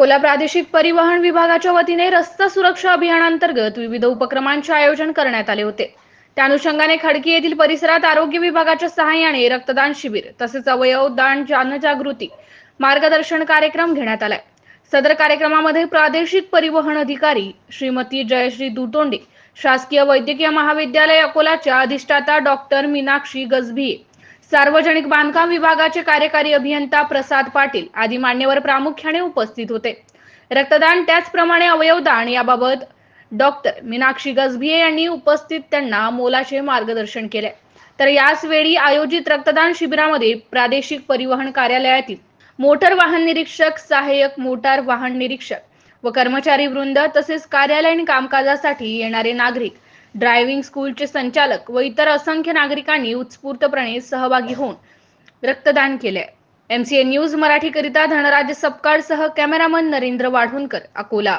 अकोला प्रादेशिक परिवहन विभागाच्या वतीने रस्ता सुरक्षा अभियानांतर्गत विविध उपक्रमांचे आयोजन करण्यात आले होते. त्या अनुषंगाने खडकी येथील परिसरात आरोग्य विभागाच्या सहाय्याने रक्तदान शिबिर तसेच अवयव दान जनजागृती मार्गदर्शन कार्यक्रम घेण्यात आलाय. सदर कार्यक्रमामध्ये प्रादेशिक परिवहन अधिकारी श्रीमती जयश्री दुतोंडे शासकीय वैद्यकीय महाविद्यालय अकोलाच्या अधिष्ठाता डॉक्टर मीनाक्षी गजभिये सार्वजनिक बांधकाम विभागाचे कार्यकारी अभियंता प्रसाद पाटील आदी मान्यवर प्रामुख्याने उपस्थित होते. रक्तदान त्याचप्रमाणे अवयवदान याबाबत डॉक्टर मीनाक्षी गजभिये यांनी उपस्थित त्यांना मोलाचे मार्गदर्शन केले. तर याच वेळी आयोजित रक्तदान शिबिरामध्ये प्रादेशिक परिवहन कार्यालयातील मोटर वाहन निरीक्षक सहाय्यक मोटार वाहन निरीक्षक व कर्मचारी वृंद तसेच कार्यालयीन कामकाजासाठी येणारे नागरिक ड्रायव्हिंग स्कूलचे संचालक व इतर असंख्य नागरिकांनी उत्स्फूर्तपणे सहभागी होऊन रक्तदान केले एमसीए न्यूज मराठीकरिता धनराज सपकाळसह कॅमेरामन नरेंद्र वाढवणकर अकोला.